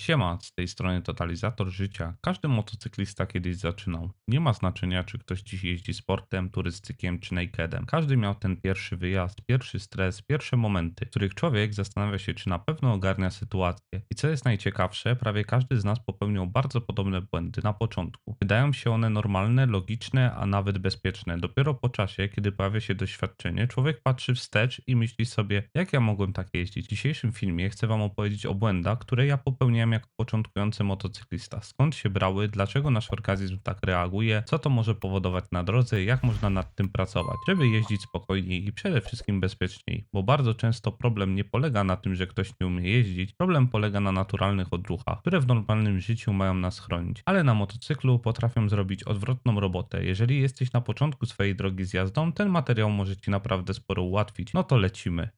Siema, z tej strony Totalizator Życia. Każdy motocyklista kiedyś zaczynał. Nie ma znaczenia, czy ktoś dziś jeździ sportem, turystykiem czy nakedem. Każdy miał ten pierwszy wyjazd, pierwszy stres, pierwsze momenty, w których człowiek zastanawia się, czy na pewno ogarnia sytuację. I co jest najciekawsze, prawie każdy z nas popełniał bardzo podobne błędy na początku. Wydają się one normalne, logiczne, a nawet bezpieczne. Dopiero po czasie, kiedy pojawia się doświadczenie, człowiek patrzy wstecz i myśli sobie, jak ja mogłem tak jeździć. W dzisiejszym filmie chcę Wam opowiedzieć o błędach, które ja popełniałem jako początkujący motocyklista. Skąd się brały, dlaczego nasz organizm tak reaguje, co to może powodować na drodze, jak można nad tym pracować, żeby jeździć spokojniej i przede wszystkim bezpieczniej. Bo bardzo często problem nie polega na tym, że ktoś nie umie jeździć, problem polega na naturalnych odruchach, które w normalnym życiu mają nas chronić. Ale na motocyklu potrafią zrobić odwrotną robotę. Jeżeli jesteś na początku swojej drogi z jazdą, ten materiał może Ci naprawdę sporo ułatwić. No to lecimy.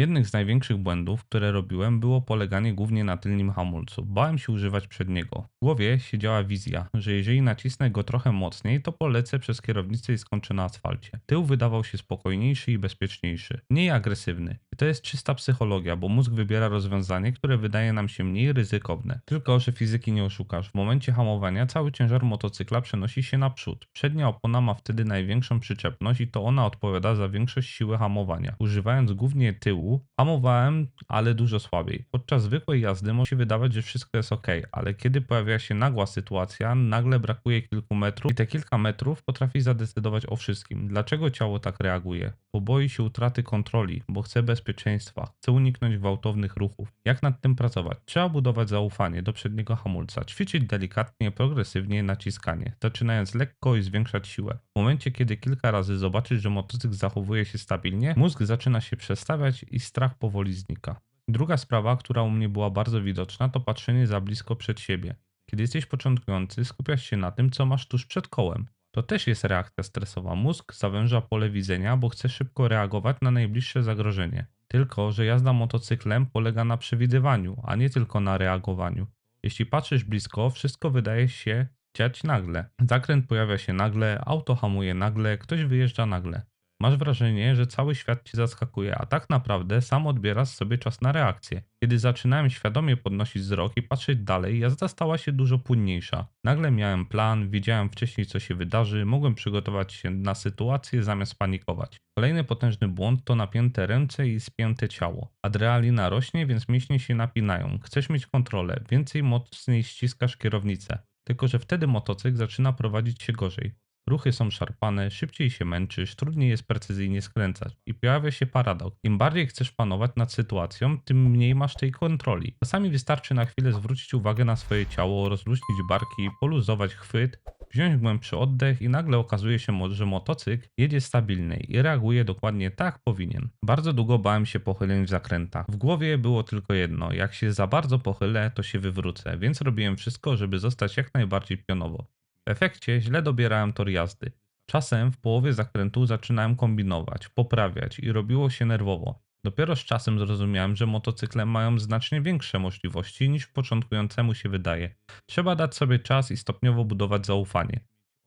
Jednym z największych błędów, które robiłem, było poleganie głównie na tylnym hamulcu. Bałem się używać przedniego. W głowie siedziała wizja, że jeżeli nacisnę go trochę mocniej, to polecę przez kierownicę i skończę na asfalcie. Tył wydawał się spokojniejszy i bezpieczniejszy, mniej agresywny. To jest czysta psychologia, bo mózg wybiera rozwiązanie, które wydaje nam się mniej ryzykowne. Tylko, że fizyki nie oszukasz. W momencie hamowania cały ciężar motocykla przenosi się naprzód. Przednia opona ma wtedy największą przyczepność i to ona odpowiada za większość siły hamowania. Używając głównie tyłu, hamowałem, ale dużo słabiej. Podczas zwykłej jazdy może się wydawać, że wszystko jest ok, ale kiedy pojawia się nagła sytuacja, nagle brakuje kilku metrów i te kilka metrów potrafi zadecydować o wszystkim. Dlaczego ciało tak reaguje? Bo boi się utraty kontroli, bo chce bezpieczeństwa, chce uniknąć gwałtownych ruchów. Jak nad tym pracować? Trzeba budować zaufanie do przedniego hamulca, ćwiczyć delikatnie, progresywnie naciskanie, zaczynając lekko i zwiększać siłę. W momencie, kiedy kilka razy zobaczysz, że motocykl zachowuje się stabilnie, mózg zaczyna się przestawiać i strach powoli znika. Druga sprawa, która u mnie była bardzo widoczna, to patrzenie za blisko przed siebie. Kiedy jesteś początkujący, skupiasz się na tym, co masz tuż przed kołem. To też jest reakcja stresowa. Mózg zawęża pole widzenia, bo chce szybko reagować na najbliższe zagrożenie. Tylko, że jazda motocyklem polega na przewidywaniu, a nie tylko na reagowaniu. Jeśli patrzysz blisko, wszystko wydaje się dziać nagle. Zakręt pojawia się nagle, auto hamuje nagle, ktoś wyjeżdża nagle. Masz wrażenie, że cały świat ci zaskakuje, a tak naprawdę sam odbierasz sobie czas na reakcję. Kiedy zaczynałem świadomie podnosić wzrok i patrzeć dalej, jazda stała się dużo płynniejsza. Nagle miałem plan, wiedziałem wcześniej co się wydarzy, mogłem przygotować się na sytuację zamiast panikować. Kolejny potężny błąd to napięte ręce i spięte ciało. Adrenalina rośnie, więc mięśnie się napinają. Chcesz mieć kontrolę, więcej mocniej ściskasz kierownicę. Tylko, że wtedy motocykl zaczyna prowadzić się gorzej. Ruchy są szarpane, szybciej się męczysz, trudniej jest precyzyjnie skręcać i pojawia się paradoks. Im bardziej chcesz panować nad sytuacją, tym mniej masz tej kontroli. Czasami wystarczy na chwilę zwrócić uwagę na swoje ciało, rozluźnić barki, poluzować chwyt, wziąć głębszy oddech i nagle okazuje się, że motocykl jedzie stabilniej i reaguje dokładnie tak powinien. Bardzo długo bałem się pochyleń w zakrętach. W głowie było tylko jedno, jak się za bardzo pochylę, to się wywrócę, więc robiłem wszystko, żeby zostać jak najbardziej pionowo. W efekcie źle dobierałem tor jazdy. Czasem w połowie zakrętu zaczynałem kombinować, poprawiać i robiło się nerwowo. Dopiero z czasem zrozumiałem, że motocykle mają znacznie większe możliwości niż początkującemu się wydaje. Trzeba dać sobie czas i stopniowo budować zaufanie.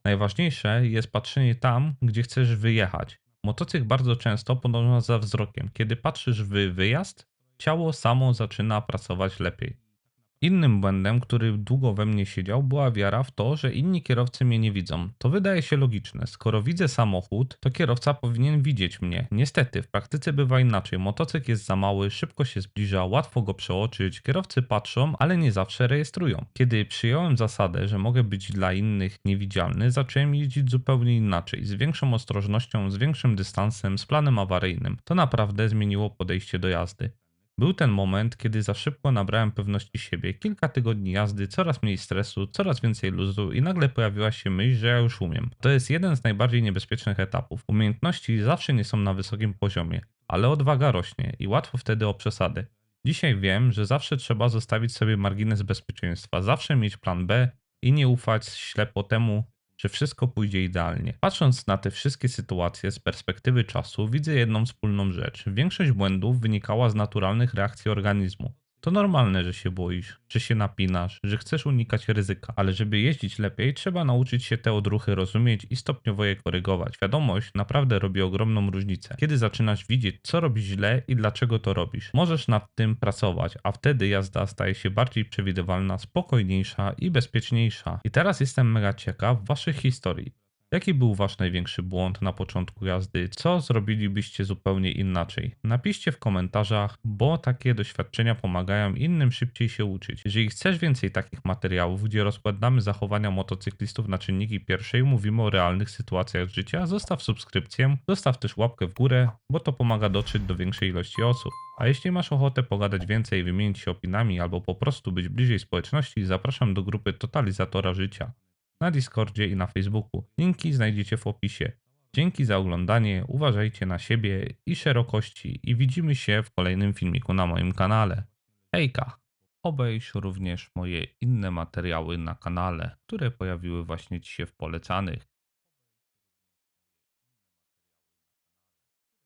Najważniejsze jest patrzenie tam, gdzie chcesz wyjechać. Motocykl bardzo często podąża za wzrokiem. Kiedy patrzysz w wyjazd, ciało samo zaczyna pracować lepiej. Innym błędem, który długo we mnie siedział, była wiara w to, że inni kierowcy mnie nie widzą. To wydaje się logiczne. Skoro widzę samochód, to kierowca powinien widzieć mnie. Niestety, w praktyce bywa inaczej. Motocykl jest za mały, szybko się zbliża, łatwo go przeoczyć. Kierowcy patrzą, ale nie zawsze rejestrują. Kiedy przyjąłem zasadę, że mogę być dla innych niewidzialny, zacząłem jeździć zupełnie inaczej. Z większą ostrożnością, z większym dystansem, z planem awaryjnym. To naprawdę zmieniło podejście do jazdy. Był ten moment, kiedy za szybko nabrałem pewności siebie. Kilka tygodni jazdy, coraz mniej stresu, coraz więcej luzu i nagle pojawiła się myśl, że ja już umiem. To jest jeden z najbardziej niebezpiecznych etapów. Umiejętności zawsze nie są na wysokim poziomie, ale odwaga rośnie i łatwo wtedy o przesady. Dzisiaj wiem, że zawsze trzeba zostawić sobie margines bezpieczeństwa, zawsze mieć plan B i nie ufać ślepo temu, że wszystko pójdzie idealnie. Patrząc na te wszystkie sytuacje z perspektywy czasu, widzę jedną wspólną rzecz. Większość błędów wynikała z naturalnych reakcji organizmu. To normalne, że się boisz, że się napinasz, że chcesz unikać ryzyka, ale żeby jeździć lepiej, trzeba nauczyć się te odruchy rozumieć i stopniowo je korygować. Wiadomość naprawdę robi ogromną różnicę. Kiedy zaczynasz widzieć, co robisz źle i dlaczego to robisz, możesz nad tym pracować, a wtedy jazda staje się bardziej przewidywalna, spokojniejsza i bezpieczniejsza. I teraz jestem mega ciekaw waszych historii. Jaki był wasz największy błąd na początku jazdy? Co zrobilibyście zupełnie inaczej? Napiszcie w komentarzach, bo takie doświadczenia pomagają innym szybciej się uczyć. Jeżeli chcesz więcej takich materiałów, gdzie rozkładamy zachowania motocyklistów na czynniki pierwsze i mówimy o realnych sytuacjach życia, zostaw subskrypcję, zostaw też łapkę w górę, bo to pomaga dotrzeć do większej ilości osób. A jeśli masz ochotę pogadać więcej, wymienić się opiniami albo po prostu być bliżej społeczności, zapraszam do grupy Totalizatora Życia na Discordzie i na Facebooku. Linki znajdziecie w opisie. Dzięki za oglądanie, uważajcie na siebie i szerokości i widzimy się w kolejnym filmiku na moim kanale. Hejka! Obejrz również moje inne materiały na kanale, które pojawiły właśnie Ci się w polecanych.